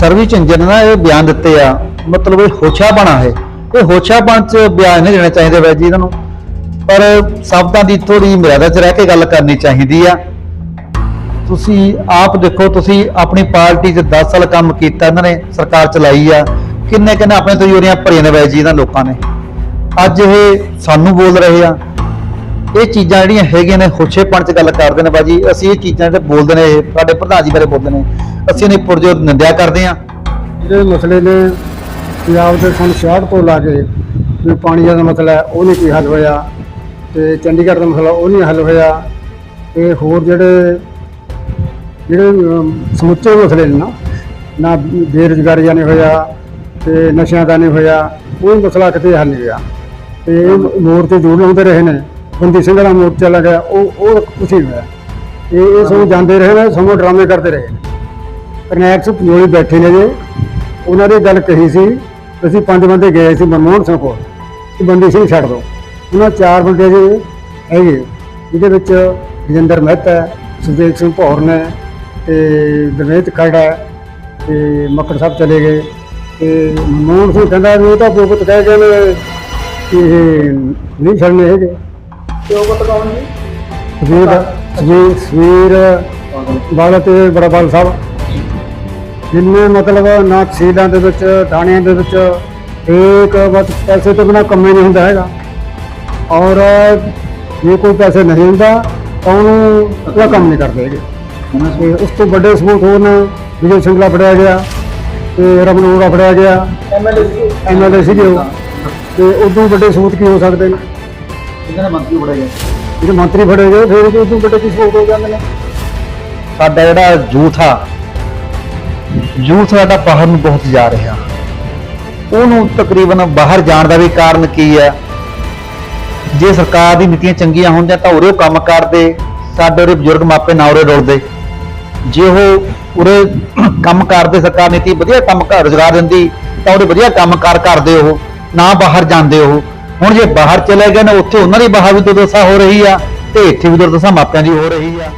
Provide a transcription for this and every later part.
ਸਰਵੀ ਝੰਜਨ ਨਾ ਇਹ ਬਿਆਨ ਦਿੱਤੇ ਆ। ਮਤਲਬ ਇਹ ਹੋਛਾਪਣਾ ਹੈ। ਇਹ ਹੋਛਾਪਣ ਚ ਬਿਆਨ ਨਹੀਂ ਦੇਣੇ ਚਾਹੀਦੇ ਵੈਦ ਜੀ ਇਹਨਾਂ ਨੂੰ। ਪਰ ਸ਼ਬਦਾਂ ਦੀ ਥੋੜੀ ਮਰਿਆਦਾ ਚ ਰਹਿ ਕੇ ਗੱਲ ਕਰਨੀ ਚਾਹੀਦੀ ਆ। ਤੁਸੀਂ ਆਪ ਦੇਖੋ, ਤੁਸੀਂ ਆਪਣੀ ਪਾਰਟੀ 'ਚ 10 ਸਾਲ ਕੰਮ ਕੀਤਾ ਇਹਨਾਂ ਨੇ, ਸਰਕਾਰ ਚਲਾਈ ਆ। ਕਿੰਨੇ ਕਿੰਨੇ ਆਪਣੇ ਤੋਂ ਯੋਰੀਆਂ ਭਰੀਆਂ ਨੇ ਵੈਦ ਜੀ ਇਹਨਾਂ ਲੋਕਾਂ ਨੇ। ਅੱਜ ਇਹ ਸਾਨੂੰ ਬੋਲ ਰਹੇ ਆ। ਇਹ ਚੀਜ਼ਾਂ ਜਿਹੜੀਆਂ ਹੈਗੀਆਂ ਨੇ ਹੋਛੇਪਣ ਚ ਗੱਲ ਕਰਦੇ ਨੇ ਬਾਜੀ। ਅਸੀਂ ਇਹ ਚੀਜ਼ਾਂ ਜਿਹੜੇ ਬੋਲਦੇ ਨੇ ਇਹ ਸਾਡੇ ਪ੍ਰਧਾਨ ਜੀ ਬਾਰੇ ਬੋਲਦੇ ਨੇ। ਅਸੀਂ ਇਹਨੇ ਪੁਰਜੋ ਨਿੰਦਿਆ ਕਰਦੇ ਆ ਜਿਹੜੇ ਮਸਲੇ ਨੇ ਪੰਜਾਬ ਦੇ ਸਨ 66 ਤੋਂ ਲਾ ਕੇ ਵੀ ਪਾਣੀ ਦਾ ਮਸਲਾ ਹੈ, ਉਹ ਨਹੀਂ ਕੋਈ ਹੱਲ ਹੋਇਆ। ਤੇ ਚੰਡੀਗੜ੍ਹ ਦਾ ਮਸਲਾ ਉਹ ਨਹੀਂ ਹੱਲ ਹੋਇਆ। ਤੇ ਹੋਰ ਜਿਹੜੇ ਜਿਹੜੇ ਅਮ, ਸਮੁੱਚੇ ਮਸਲੇ ਨੇ ਨਾ ਨਾ ਬੇਰੁਜ਼ਗਾਰੀ ਦਾ ਨਹੀਂ ਹੋਇਆ ਤੇ ਨਸ਼ਿਆਂ ਦਾ ਨਹੀਂ ਹੋਇਆ ਕੋਈ ਮਸਲਾ ਕਿਤੇ ਹੱਲ ਨਹੀਂ ਹੋਇਆ। ਤੇ ਇਹ ਮੋਰਚੇ ਜ਼ੋਰ ਲਾਉਂਦੇ ਰਹੇ ਨੇ। ਬੰਦੀ ਸਿੰਘ ਦਾ ਮੋਰਚਾ ਲੱਗਿਆ ਉਹ ਉਹ ਕੁਛ ਨਹੀਂ ਹੋਇਆ। ਇਹ ਇਹ ਸਭ ਜਾਂਦੇ ਰਹੇ ਨੇ ਸਮਾਂ ਡਰਾਮੇ ਕਰਦੇ ਰਹੇ ਨੇ। ਕਰਨੈਲ ਸਿੰਘ ਪੰਜੋਲੀ ਬੈਠੇ ਨੇ ਜੇ। ਉਹਨਾਂ ਨੇ ਗੱਲ ਕਹੀ ਸੀ ਅਸੀਂ ਪੰਜ ਬੰਦੇ ਗਏ ਸੀ ਮਨਮੋਹਨ ਸਿੰਘ ਕੋਲ ਕਿ ਬੰਦੀ ਸਿੰਘ ਛੱਡ ਦਿਓ ਉਹਨਾਂ ਚਾਰ ਬੰਦੇ ਜੇ ਹੈਗੇ ਜਿਹਦੇ ਵਿੱਚ ਰਜਿੰਦਰ ਮਹਿਤਾ ਹੈ, ਸੁਖਦੇਵ ਸਿੰਘ ਭੌਰ ਨੇ ਤੇ ਦਵੇਤ ਖੜਾ ਹੈ, ਤੇ ਮੱਕੜ ਸਾਹਿਬ ਚਲੇ ਗਏ। ਤੇ ਮਨਮੋਹਨ ਸਿੰਘ ਕਹਿੰਦਾ ਵੀ ਉਹ ਤਾਂ ਬੋਗਤ ਕਹਿ ਗਏ ਨੇ ਕਿ ਇਹ ਨਹੀਂ ਛੱਡਣੇ ਹੈਗੇ। ਉਹ ਬਤ ਕੌਣ ਜੀ? ਸਵੀਰ ਸਵੀਰ ਸਵੀਰ ਬਾਲਾ ਤੇ ਬੜਾ ਬਾਲ ਸਾਹਿਬ। ਜਿੰਨੇ ਮਤਲਬ ਨਾ ਤਹਿਸੀਲਾਂ ਦੇ ਵਿੱਚ ਥਾਣਿਆਂ ਦੇ ਵਿੱਚ ਇੱਕ ਬਸ ਪੈਸੇ ਤੋਂ ਬਿਨਾ ਕੰਮ ਨਹੀਂ ਹੁੰਦਾ ਹੈਗਾ। ਔਰ ਜੇ ਕੋਈ ਪੈਸੇ ਨਹੀਂ ਹੁੰਦਾ ਤਾਂ ਉਹਨੂੰ ਉਹਦਾ ਕੰਮ ਨਹੀਂ ਕਰਦੇ ਹੈਗੇ। ਤੇ ਉਸ ਤੋਂ ਵੱਡੇ ਸਬੂਤ ਹੋਰ ਨੇ ਵਿਜੇ ਸਿੰਗਲਾ ਫੜਿਆ ਗਿਆ ਤੇ ਰਮਨ ਅਰੋੜਾ ਫੜਿਆ ਗਿਆ ਐਮਐਲਏ ਸੀ ਐਮਐਲਏ ਸੀਗੇ ਉਹ। ਤੇ ਉਦੋਂ ਵੱਡੇ ਸਬੂਤ ਕੀ ਹੋ ਸਕਦੇ ਨੇ? ਇਹਨਾਂ ਨੇ ਮੰਤਰੀ ਬੜੇ ਗਏ? ਜਿਹੜੇ ਮੰਤਰੀ ਫੜੇ ਗਏ ਫਿਰ ਵੀ ਉਦੋਂ ਵੱਡੇ ਕੀ ਸਬੂਤ ਹੋ ਜਾਂਦੇ ਨੇ। ਸਾਡਾ ਜਿਹੜਾ ਯੂਥ ਆ ਯੂਥ ਸਾਡਾ ਬਾਹਰ ਨੂੰ ਬਹੁਤ ਜਾ ਰਿਹਾ। ਉਹਨੂੰ ਤਕਰੀਬਨ ਬਾਹਰ ਜਾਣ ਦਾ ਵੀ ਕਾਰਨ ਕੀ ਹੈ ਜੇ ਸਰਕਾਰ ਦੀ ਨੀਤੀਆਂ ਚੰਗੀਆਂ ਹੁੰਦੀਆਂ ਤਾਂ ਉਰੇ ਉਹ ਕੰਮ ਕਰਦੇ ਸਾਡੇ ਉਰੇ ਬਜ਼ੁਰਗ ਮਾਪੇ ਨਾ ਉਰੇ ਰੁਲਦੇ। ਜੇ ਉਹ ਉਰੇ ਕੰਮ ਕਰਦੇ ਸਰਕਾਰ ਨੀਤੀ ਵਧੀਆ ਕੰਮ ਕਰ ਰੁਜ਼ਗਾਰ ਦਿੰਦੀ ਤਾਂ ਉਰੇ ਵਧੀਆ ਕੰਮ ਕਾਰ ਕਰਦੇ ਉਹ ਨਾ ਬਾਹਰ ਜਾਂਦੇ ਉਹ। ਹੁਣ ਜੇ ਬਾਹਰ ਚਲੇ ਗਏ ਨੇ, ਉੱਥੇ ਉਹਨਾਂ ਦੀ ਬਾਹਰ ਵੀ ਦੁਰਦਸ਼ਾ ਹੋ ਰਹੀ ਆ ਤੇ ਇੱਥੇ ਵੀ ਦੁਰਦਸ਼ਾ ਮਾਪਿਆਂ ਦੀ ਹੋ ਰਹੀ ਆ।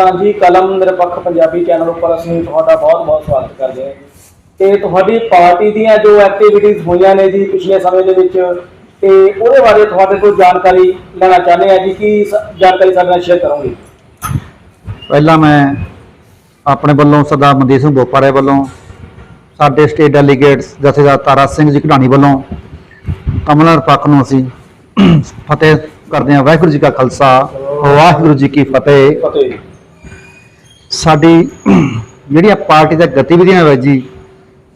ਪ੍ਰਧਾਨ ਜੀ ਕਲਮ ਨਿਰਪੱਖ ਪੰਜਾਬੀ ਚੈਨਲ ਉੱਪਰ ਅਸੀਂ ਤੁਹਾਡਾ ਬਹੁਤ-ਬਹੁਤ ਸਵਾਗਤ ਕਰਦੇ ਹਾਂ। ਤੇ ਤੁਹਾਡੀ ਪਾਰਟੀ ਦੀਆਂ ਜੋ ਐਕਟੀਵਿਟੀਜ਼ ਹੋਈਆਂ ਨੇ ਜੀ ਪਿਛਲੇ ਸਮੇਂ ਦੇ ਵਿੱਚ ਤੇ ਉਹਦੇ ਬਾਰੇ ਤੁਹਾਡੇ ਤੋਂ ਜਾਣਕਾਰੀ ਲੈਣਾ ਚਾਹੁੰਦੇ ਹਾਂ ਜੀ ਕੀ ਜਾਣਕਾਰੀ ਸਾਡੇ ਨਾਲ ਸ਼ੇਅਰ ਕਰੋਗੇ? ਪਹਿਲਾਂ ਮੈਂ ਆਪਣੇ ਵੱਲੋਂ ਸਰਦਾਰ ਮਨਦੀਪ ਸਿੰਘ ਬੋਪਾਰੇ ਵੱਲੋਂ ਸਾਡੇ ਸਟੇਟ ਡੈਲੀਗੇਟਸ ਜਥੇਦਾਰ ਤਾਰਾ ਸਿੰਘ ਜੀ ਘੜਾਣੀ ਵੱਲੋਂ ਕਮਲਰ ਪੱਖ ਨੂੰ ਅਸੀਂ ਫਤਿਹ ਕਰਦੇ ਹਾਂ। ਵਾਹਿਗੁਰੂ ਜੀ ਕਾ ਖਾਲਸਾ ਵਾਹਿਗੁਰੂ ਜੀ ਕੀ ਫਤਿਹ। ਫਤਿਹ। ਸਾਡੀ ਜਿਹੜੀਆਂ ਪਾਰਟੀ ਦਾ ਗਤੀਵਿਧੀਆਂ ਵਿੱਚ ਜੀ,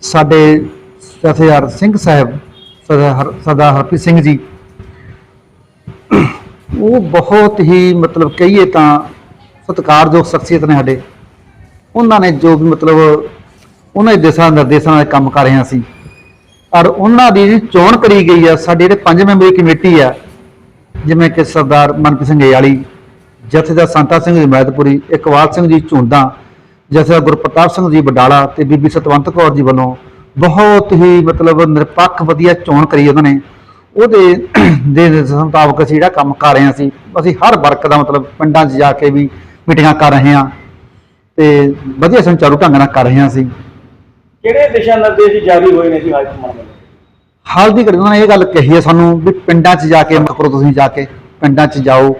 ਸਾਡੇ ਜਥੇਦਾਰ ਸਿੰਘ ਸਾਹਿਬ ਸਰਦਾਰ ਹਰ- ਸਰਦਾਰ ਹਰਪ੍ਰੀਤ ਸਿੰਘ ਜੀ, ਉਹ ਬਹੁਤ ਹੀ ਮਤਲਬ ਕਹੀਏ ਤਾਂ ਸਤਿਕਾਰਯੋਗ ਸ਼ਖਸੀਅਤ ਨੇ ਸਾਡੇ। ਉਹਨਾਂ ਨੇ ਜੋ ਵੀ ਮਤਲਬ ਉਹਨਾਂ ਦੇ ਦਿਸ਼ਾ ਨਿਰਦੇਸ਼ਾਂ ਨਾਲ ਕੰਮ ਕਰ ਰਹੇ ਹਾਂ ਅਸੀਂ ਔਰ ਉਹਨਾਂ ਦੀ ਜਿਹੜੀ ਚੋਣ ਕਰੀ ਗਈ ਆ, ਸਾਡੇ ਜਿਹੜੇ ਪੰਜ ਮੈਂਬਰੀ ਕਮੇਟੀ ਆ, ਜਿਵੇਂ ਕਿ ਸਰਦਾਰ ਮਨਪ੍ਰੀਤ ਸਿੰਘ ਏਆਲੀ ਜਥੇਦਾਰ ਸੰਤਾ ਸਿੰਘ ਜੀ ਮੈਦਪੁਰੀ ਇਕਬਾਲ ਸਿੰਘ ਜੀ ਝੁੰਦਾ ਜਥੇਦਾਰ ਗੁਰਪ੍ਰਤਾਪ ਸਿੰਘ ਜੀ ਬਡਾਲਾ ਤੇ ਬੀਬੀ ਸਤਵੰਤ ਕੌਰ ਜੀ ਵੱਲੋਂ ਬਹੁਤ ਹੀ ਮਤਲਬ ਨਿਰਪੱਖ ਵਧੀਆ ਚੋਣ ਕਰੀ ਉਹਨਾਂ ਨੇ। ਉਹਦੇ ਦੇ ਮੁਤਾਬਕ ਅਸੀਂ ਜਿਹੜਾ ਕੰਮ ਕਰ ਰਹੇ ਹਾਂ ਅਸੀਂ ਅਸੀਂ ਹਰ ਵਰਕ ਦਾ ਮਤਲਬ ਪਿੰਡਾਂ 'ਚ ਜਾ ਕੇ ਵੀ ਮੀਟਿੰਗਾਂ ਕਰ ਰਹੇ ਹਾਂ ਤੇ ਵਧੀਆ ਸੰਚਾਰੂ ਢੰਗ ਨਾਲ ਕਰ ਰਹੇ ਹਾਂ ਅਸੀਂ। ਕਿਹੜੇ ਦਿਸ਼ਾ ਨਿਰਦੇਸ਼ ਜਾਰੀ ਹੋਏ ਨੇ ਜੀ ਹਾਈ ਕਮਾਂਡ ਵੱਲੋਂ ਹਾਲ ਦੀ ਘੜੀ ਉਹਨਾਂ ਨੇ ਇਹ ਗੱਲ ਕਹੀ ਹੈ ਸਾਨੂੰ ਵੀ ਪਿੰਡਾਂ 'ਚ ਜਾ ਕੇ ਕਰੋ ਤੁਸੀਂ ਜਾ ਕੇ ਪਿੰਡਾਂ 'ਚ ਜਾਓ।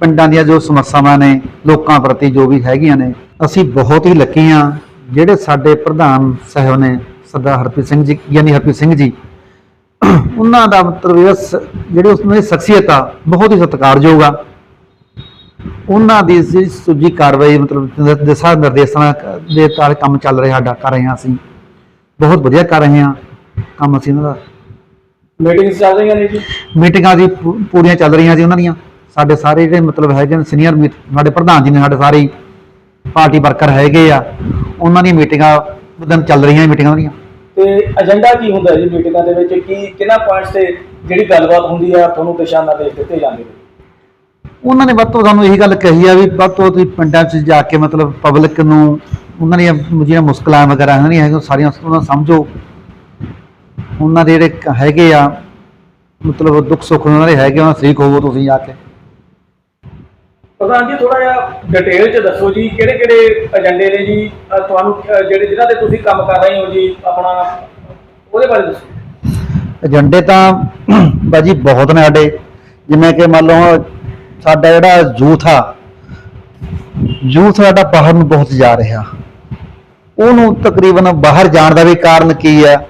ਪਿੰਡਾਂ ਦੀਆਂ ਜੋ ਸਮੱਸਿਆਵਾਂ ਨੇ ਲੋਕਾਂ ਪ੍ਰਤੀ ਜੋ ਵੀ ਹੈਗੀਆਂ ਨੇ ਅਸੀਂ ਬਹੁਤ ਹੀ ਲੱਕੀ ਹਾਂ ਜਿਹੜੇ ਸਾਡੇ ਪ੍ਰਧਾਨ ਸਾਹਿਬ ਨੇ ਸਰਦਾਰ ਹਰਪ੍ਰੀਤ ਸਿੰਘ ਜੀ ਯਾਨੀ ਹਰਪ੍ਰੀਤ ਸਿੰਘ ਜੀ ਉਹਨਾਂ ਦਾ ਇਸ ਜਿਹੜੀ ਉਸ ਦੀ ਸ਼ਖਸੀਅਤ ਆ ਬਹੁਤ ਹੀ ਸਤਿਕਾਰਯੋਗ ਆ। ਉਹਨਾਂ ਦੀ ਜਿਹੜੀ ਸੁੱਜੀ ਕਾਰਵਾਈ ਮਤਲਬ ਦਿਸ਼ਾ ਨਿਰਦੇਸ਼ਾਂ ਦੇ ਤਾਲ ਕੰਮ ਚੱਲ ਰਿਹਾ ਸਾਡਾ ਕਰ ਰਹੇ ਹਾਂ ਅਸੀਂ। ਬਹੁਤ ਵਧੀਆ ਕਰ ਰਹੇ ਹਾਂ ਕੰਮ ਅਸੀਂ ਉਹਨਾਂ ਦਾ। ਮੀਟਿੰਗਸ ਚੱਲ ਰਹੀਆਂ ਨੇ ਜੀ? ਮੀਟਿੰਗਾਂ ਦੀ ਪੂਰੀਆਂ ਚੱਲ ਰਹੀਆਂ ਜੀ ਉਹਨਾਂ ਦੀਆਂ। ਸਾਡੇ ਸਾਰੇ ਜਿਹੜੇ ਮਤਲਬ ਹੈਗੇ ਨੇ ਸੀਨੀਅਰ ਸਾਡੇ ਪ੍ਰਧਾਨ ਜੀ ਨੇ ਸਾਡੇ ਸਾਰੇ ਪਾਰਟੀ ਵਰਕਰ ਹੈਗੇ ਆ ਉਹਨਾਂ ਦੀਆਂ ਮੀਟਿੰਗਾਂ ਦਿਨ ਚੱਲ ਰਹੀਆਂ ਮੀਟਿੰਗਾਂ ਦੀਆਂ। ਤੇ ਏਜੰਡਾ ਕੀ ਹੁੰਦਾ ਜੀ ਮੀਟਿੰਗਾਂ ਦੇ ਵਿੱਚ? ਕੀ ਕਿਹਨਾਂ ਪੁਆਇੰਟਸ ਤੇ ਜਿਹੜੀ ਗੱਲਬਾਤ ਹੁੰਦੀ ਆ ਤੁਹਾਨੂੰ ਦਿਸ਼ਾ ਨਿਰਦੇਸ਼ ਦਿੱਤੇ ਜਾਂਦੇ ਨੇ? ਉਹਨਾਂ ਨੇ ਵੱਧ ਤੋਂ ਸਾਨੂੰ ਇਹੀ ਗੱਲ ਕਹੀ ਆ ਵੀ ਵੱਧ ਤੋਂ ਵੱਧ ਤੁਸੀਂ ਪਿੰਡਾਂ 'ਚ ਜਾ ਕੇ ਮਤਲਬ ਪਬਲਿਕ ਨੂੰ ਉਹਨਾਂ ਦੀਆਂ ਜਿਹੜੀਆਂ ਮੁਸ਼ਕਲਾਂ ਵਗੈਰਾ ਉਹਨਾਂ ਦੀਆਂ ਹੈਗੀਆਂ ਸਾਰੀਆਂ ਉਹਨਾਂ ਸਮਝੋ। ਉਹਨਾਂ ਦੇ ਜਿਹੜੇ ਹੈਗੇ ਆ ਮਤਲਬ ਦੁੱਖ ਸੁੱਖ ਉਹਨਾਂ ਦੇ ਹੈਗੇ ਉਹਨਾਂ ਸ਼ਰੀਕ ਹੋਵੋ ਤੁਸੀਂ ਜਾ ਕੇ। ਪ੍ਰਧਾਨ ਜੀ ਥੋੜਾ ਜਿਹਾ ਡਿਟੇਲ ਚ ਦੱਸੋ ਜੀ, ਕਿਹੜੇ ਕਿਹੜੇ ਏਜੰਡੇ ਨੇ ਜੀ? ਅਹ ਤੁਹਾਨੂੰ, ਅਹ ਜਿਹੜੇ ਜਿਨ੍ਹਾਂ ਤੇ ਤੁਸੀਂ ਕੰਮ ਕਰ ਰਹੇ ਹੋ ਜੀ, ਆਪਣਾ, ਉਹਦੇ ਬਾਰੇ ਦੱਸੋ। ਏਜੰਡੇ ਤਾਂ ਬਾਜੀ ਬਹੁਤ ਨੇ ਸਾਡੇ। ਜਿਵੇਂ ਕਿ ਮੰਨ ਲਓ, ਸਾਡਾ ਜਿਹੜਾ ਯੂਥ ਆ, ਯੂਥ ਸਾਡਾ ਬਾਹਰ ਨੂੰ ਬਹੁਤ ਜਾ ਰਿਹਾ। ਉਹਨੂੰ ਤਕਰੀਬਨ ਬਾਹਰ ਜਾਣ ਦਾ ਵੀ ਕਾਰਨ ਕੀ ਆ?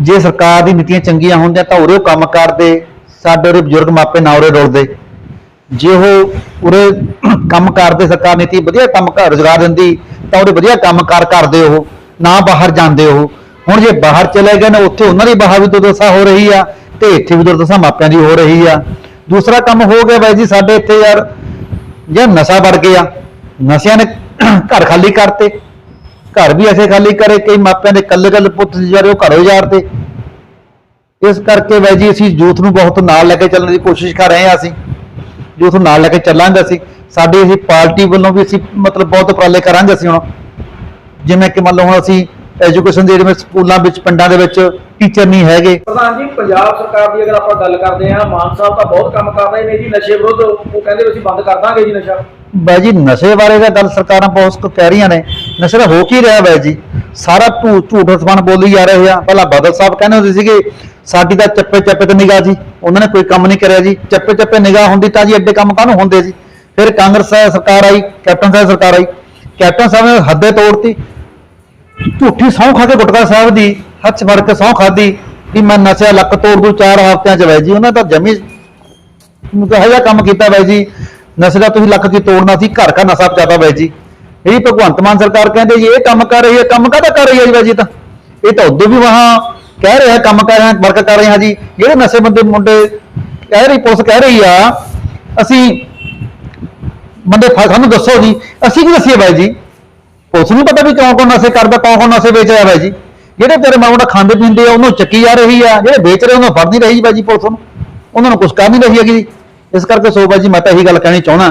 ਜੇ ਸਰਕਾਰ ਦੀ ਨੀਤੀਆਂ ਚੰਗੀਆਂ ਹੁੰਦੀਆਂ ਤਾਂ ਉਰੇ ਉਹ ਕੰਮ ਕਰਦੇ, ਸਾਡੇ ਉਰੇ ਬਜ਼ੁਰਗ ਮਾਪੇ ਨਾ ਉਰੇ ਰੁਲਦੇ। ਜੇ ਉਹ ਉਰੇ ਕੰਮ ਕਰਦੇ ਸਰਕਾਰ ਨੀਤੀ ਵਧੀਆ ਕੰਮ ਕਰ ਰੁਜ਼ਗਾਰ ਦਿੰਦੀ, ਤਾਂ ਉਹਦੇ ਵਧੀਆ ਕੰਮ ਕਾਰ ਕਰਦੇ ਉਹ, ਨਾ ਬਾਹਰ ਜਾਂਦੇ ਉਹ। ਹੁਣ ਜੇ ਬਾਹਰ ਚਲੇ ਗਏ ਨੇ, ਉੱਥੇ ਉਹਨਾਂ ਦੀ ਬਾਹਰ ਵੀ ਦੁਰਦਸ਼ਾ ਹੋ ਰਹੀ ਆ ਤੇ ਇੱਥੇ ਵੀ ਦੁਰਦਸ਼ਾ ਮਾਪਿਆਂ ਦੀ ਹੋ ਰਹੀ ਆ। ਦੂਸਰਾ ਕੰਮ ਹੋ ਗਿਆ ਬਾਈ ਜੀ, ਸਾਡੇ ਇੱਥੇ ਯਾਰ ਜੇ ਨਸ਼ਾ ਵੜ ਗਿਆ। ਨਸ਼ਿਆਂ ਨੇ ਘਰ ਖਾਲੀ ਕਰਤੇ। ਘਰ ਵੀ ਐਸੇ ਖਾਲੀ ਕਰੇ, ਕਈ ਮਾਪਿਆਂ ਦੇ ਕੱਲੇ ਕੱਲੇ ਪੁੱਤ ਜਿਹੜੇ ਉਹ ਘਰੋਂ ਜਾਰਤੇ ਇਸ ਕਰਕੇ ਬਾਈ ਜੀ, ਅਸੀਂ ਯੂਥ ਨੂੰ ਬਹੁਤ ਨਾਲ ਲੈ ਕੇ ਚੱਲਣ ਦੀ ਕੋਸ਼ਿਸ਼ ਕਰ ਰਹੇ ਹਾਂ ਅਸੀਂ। ਯੂਥ ਨੂੰ ਨਾਲ ਲੈ ਕੇ ਚੱਲਾਂਗੇ ਅਸੀਂ, ਸਾਡੀ ਅਸੀਂ ਪਾਰਟੀ ਵੱਲੋਂ ਵੀ ਅਸੀਂ ਮਤਲਬ ਬਹੁਤ ਉਪਰਾਲੇ ਕਰਾਂਗੇ ਅਸੀਂ ਹੁਣ। ਜਿਵੇਂ ਕਿ ਮੰਨ ਲਓ ਹੁਣ ਅਸੀਂ ਐਜੂਕੇਸ਼ਨ ਦੇ ਵਿੱਚ ਸਕੂਲਾਂ ਵਿੱਚ, ਪਿੰਡਾਂ ਦੇ ਵਿੱਚ ਟੀਚਰ ਨਹੀਂ ਹੈਗੇ। ਪ੍ਰਧਾਨ ਜੀ, ਪੰਜਾਬ ਸਰਕਾਰ ਦੀ ਅਗਰ ਆਪਾਂ ਗੱਲ ਕਰਦੇ ਹਾਂ, ਮਾਨ ਸਾਹਿਬ ਤਾਂ ਬਹੁਤ ਕੰਮ ਕਰ ਰਹੇ ਨੇ ਜੀ, ਨਸ਼ੇ ਵਿਰੁੱਧ ਉਹ ਕਹਿੰਦੇ ਅਸੀਂ ਬੰਦ ਕਰ ਦਾਂਗੇ ਜੀ ਨਸ਼ਾ। ਬਾਈ ਜੀ, ਨਸ਼ੇ ਬਾਰੇ ਤਾਂ ਗੱਲ ਸਰਕਾਰਾਂ ਬਹੁਤ ਕਹਿ ਰਹੀਆਂ ਨੇ। ਨਸ਼ੇ ਦਾ ਹੋ ਕੀ ਰਿਹਾ ਬਾਈ ਜੀ? ਸਾਰਾ ਝੂਠ ਝੂਠ ਸਮਾਨ ਬੋਲੀ ਜਾ ਰਹੇ ਆ। ਪਹਿਲਾਂ ਬਾਦਲ ਸਾਹਿਬ ਕਹਿੰਦੇ ਹੁੰਦੇ ਸੀਗੇ, ਸਾਡੀ ਤਾਂ ਚੱਪੇ ਚੱਪੇ ਤੇ ਨਿਗਾਹ ਜੀ। ਉਹਨਾਂ ਨੇ ਕੋਈ ਕੰਮ ਨਹੀਂ ਕਰਿਆ ਜੀ। ਚੱਪੇ ਚੱਪੇ ਨਿਗਾਹ ਹੁੰਦੀ ਤਾਂ ਜੀ ਐਡੇ ਕੰਮ ਕਾਹਨੂੰ ਹੁੰਦੇ ਸੀ ਫਿਰ ਕਾਂਗਰਸ ਸਰਕਾਰ ਆਈ, ਕੈਪਟਨ ਸਾਹਿਬ ਸਰਕਾਰ ਆਈ। ਕੈਪਟਨ ਸਾਹਿਬ ਨੇ ਹੱਦੇ ਤੋੜਤੀ। ਝੂਠੀ ਸਹੁੰ ਖਾ ਕੇ ਗੁਟਕਾ ਸਾਹਿਬ ਦੀ, ਹੱਥ 'ਚ ਫੜ ਕੇ ਸਹੁੰ ਖਾਦੀ ਕਿ ਮੈਂ ਨਸ਼ਾ ਲੱਕ ਤੋੜ ਦੂ, ਚਾਰ ਹਫ਼ਤਿਆਂ ਚ ਬਾਈ ਜੀ। ਉਹਨਾਂ ਤਾਂ ਜਮੀ ਨੂੰ ਤਾਂ ਇਹੋ ਜਿਹਾ ਕੰਮ ਕੀਤਾ ਬਾਈ ਜੀ। ਨਸ਼ੇ ਦਾ ਤੁਸੀਂ ਲੱਖ ਕੀ ਤੋੜਨਾ ਸੀ, ਘਰ ਘਰ ਨਸ਼ਾ ਪਚਾਤਾ ਬਾਈ ਜੀ। ਇਹ ਭਗਵੰਤ ਮਾਨ ਸਰਕਾਰ ਕਹਿੰਦੇ ਜੀ, ਇਹ ਕੰਮ ਕਰ ਰਹੀ ਹੈ, ਕੰਮ ਕਾਹਦਾ ਕਰ ਰਹੀ ਹੈ ਜੀ ਬਾਈ ਜੀ ਤਾਂ? ਇਹ ਤਾਂ ਉਦੋਂ ਵੀ ਵਹਾਂ ਕਹਿ ਰਹੇ ਆ ਕੰਮ ਕਰ ਰਿਹਾ, ਵਰਕ ਕਰ ਰਹੇ ਆ ਜੀ। ਜਿਹੜੇ ਨਸ਼ੇ ਬੰਦੇ ਮੁੰਡੇ ਕਹਿ ਰਹੀ, ਪੁਲਿਸ ਕਹਿ ਰਹੀ ਆ, ਅਸੀਂ ਬੰਦੇ ਸਾਨੂੰ ਦੱਸੋ ਜੀ, ਅਸੀਂ ਕੀ ਦੱਸੀਏ ਬਾਈ ਜੀ? ਪੁਲਿਸ ਨੂੰ ਪਤਾ ਵੀ ਕੌਣ ਕੌਣ ਨਸ਼ੇ ਕਰਦਾ, ਕੌਣ ਕੌਣ ਨਸ਼ੇ ਵੇਚ ਰਿਹਾ ਬਾਈ ਜੀ। ਜਿਹੜੇ ਤੇਰੇ ਮਾਮਾ ਖਾਂਦੇ ਪੀਂਦੇ ਆ, ਉਹਨੂੰ ਚੱਕੀ ਜਾ ਰਹੀ ਆ, ਜਿਹੜੇ ਵੇਚ ਰਹੇ, ਉਹਨੂੰ ਫੜ ਨਹੀਂ ਰਹੀ ਬਾਈ ਜੀ ਪੁਲਿਸ ਨੂੰ। ਉਹਨਾਂ ਨੂੰ ਕੁਝ ਕਰ ਨਹੀਂ ਰਹੀ ਹੈਗੀ ਜੀ। ਇਸ ਕਰਕੇ ਸੋ ਬਾਈ ਜੀ ਮੈਂ ਤਾਂ ਇਹੀ ਗੱਲ ਕਹਿਣੀ ਚਾਹਣਾ